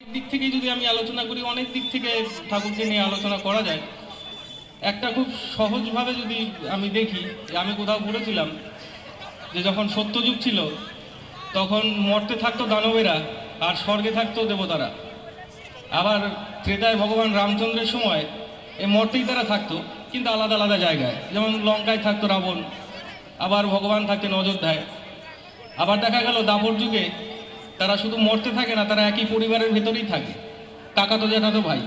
দিক থেকে যদি আমি আলোচনা করি, অনেক দিক থেকে ঠাকুরকে নিয়ে আলোচনা করা যায়। একটা খুব সহজভাবে যদি আমি দেখি, যে আমি কোথাও পড়েছিলাম, যে যখন সত্যযুগ ছিল, তখন মর্তে থাকতো দানবেরা, আর স্বর্গে থাকতো দেবতারা। আবার ত্রেতায় ভগবান রামচন্দ্রের সময় এই মর্তেই তারা থাকতো, কিন্তু আলাদা আলাদা জায়গায়। যেমন লঙ্কায় থাকতো রাবণ, আবার ভগবান থাকতেন অযোধ্যায়। আবার দেখা গেল দাপর যুগে তারা শুধু মরতে থাকে না, তারা একই পরিবারের ভেতরেই থাকে। কাকাতো জ্যাঠাতো ভাই,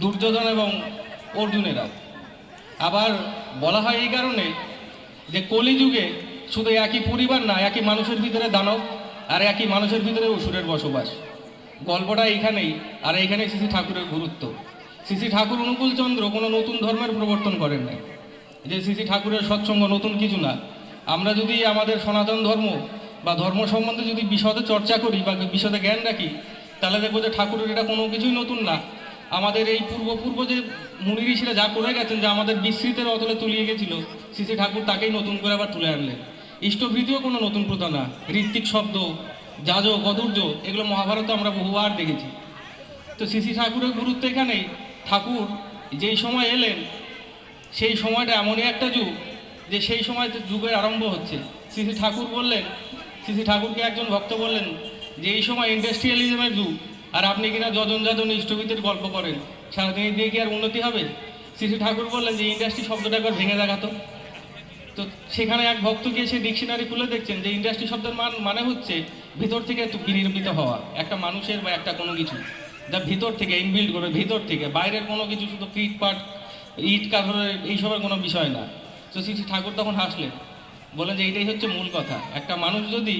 দুর্যোধন এবং অর্জুনেরা আবার বলা হয় এই কারণে যে কলিযুগে শুধু একই পরিবার না, একই মানুষের ভিতরে দানব আর একই মানুষের ভিতরে অসুরের বসবাস। গল্পটা এইখানেই, আর এইখানে শ্রী ঠাকুরের গুরুত্ব। শ্রী ঠাকুর অনুকূলচন্দ্র কোনো নতুন ধর্মের প্রবর্তন করেন নাই। যে শ্রী ঠাকুরের সৎসঙ্গ নতুন কিছু না। আমরা যদি আমাদের সনাতন ধর্ম বা ধর্ম সম্বন্ধে যদি বিশদে চর্চা করি বা বিশদে জ্ঞান রাখি, তাহলে দেখব যে ঠাকুরের এটা কোনো কিছুই নতুন না। আমাদের এই পূর্বপূর্ব যে মুনি ঋষিরা যা করে গেছেন, যে আমাদের বিস্মৃতের অতলে তুলিয়ে গেছিল, শ্রী ঠাকুর তাকেই নতুন করে আবার তুলে আনলেন। ইষ্টভৃতিও কোনো নতুন প্রথা না। ঋত্বিক শব্দ যাজ গধুর্য এগুলো মহাভারতে আমরা বহুবার দেখেছি। তো শ্রী ঠাকুরের গুরুত্ব এখানেই। ঠাকুর যেই সময় এলেন, সেই সময়টা এমনই একটা যুগ, যে সেই সময় যুগের আরম্ভ হচ্ছে। শ্রী ঠাকুর বললেন শ্রী ঠাকুরকে একজন ভক্ত বললেন যে, এই সময় ইন্ডাস্ট্রিয়ালিজমের যুগ, আর আপনি কিনা যজন যাজন ইষ্টবিদের গল্প করেন, সারাদিন দিয়ে কি আর উন্নতি হবে? শ্রী ঠাকুর বললেন যে ইন্ডাস্ট্রি শব্দটা একবার ভেঙে দেখাতো তো। সেখানে এক ভক্ত গিয়ে সে ডিকশনারি খুলে দেখছেন যে ইন্ডাস্ট্রি শব্দের মান মানে হচ্ছে ভিতর থেকে বিনির্মিত হওয়া, একটা মানুষের বা একটা কোনো কিছু। যা ভিতর থেকে ইনবিল্ড করে ভিতর থেকে। বাইরের কোনো কিছু শুধু ফিট পাট, ইট কাঠের এইসবের কোনো বিষয় না। তো শ্রী ঠাকুর তখন হাসলেন। বলেন যে এইটাই হচ্ছে মূল কথা। একটা মানুষ যদি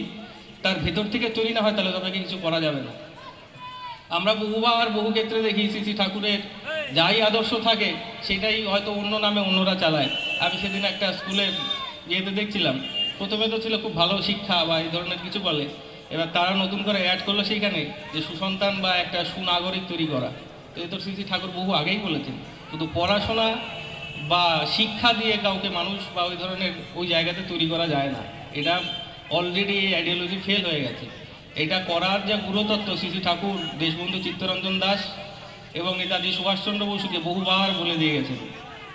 তার ভেতর থেকে তৈরি না হয়, তাহলে তাকে কিছু করা যাবে না। আমরা বহুবার বহু ক্ষেত্রে দেখি শ্রী ঠাকুরের যাই আদর্শ থাকে, সেটাই হয়তো অন্য নামে অন্যরা চালায়। আমি সেদিন একটা স্কুলে ইয়েতে দেখছিলাম, প্রথমে তো ছিল খুব ভালো শিক্ষা বা এই ধরনের কিছু বলে, এবার তারা নতুন করে অ্যাড করল সেইখানে যে সুসন্তান বা একটা সুনাগরিক তৈরি করা। তো এ তো শ্রী ঠাকুর বহু আগেই বলেছেন শুধু পড়াশোনা বা শিক্ষা দিয়ে কাউকে মানুষ বা ওই ধরনের ওই জায়গাতে তৈরি করা যায় না। এটা অলরেডি এই আইডিওলজি ফেল হয়ে গেছে। এটা করার যা গুরুতত্ত্ব, শ্রী ঠাকুর, দেশবন্ধু চিত্তরঞ্জন দাস এবং নেতাজি সুভাষচন্দ্র বসুকে বহুবার বলে দিয়ে গেছেন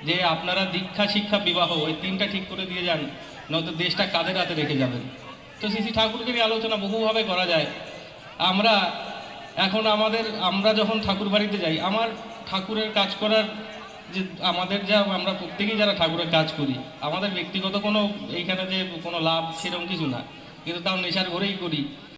যে আপনারা দীক্ষা, শিক্ষা, বিবাহ ওই তিনটা ঠিক করে দিয়ে যান, নয়তো দেশটা কাদের হাতে রেখে যাবেন। তো শ্রী ঠাকুরকে নিয়ে আলোচনা বহুভাবে করা যায়। আমরা এখন আমাদের, আমরা যখন ঠাকুর বাড়িতে যাই, আমার ঠাকুরের কাজ করার যে আমাদের যা, আমরা প্রত্যেকেই যারা ঠাকুরের কাজ করি, আমাদের ব্যক্তিগত কোনো এইখানে যে কোনো লাভ সেরকম কিছু না। কিন্তু তাও নেশার ঘরেই করি।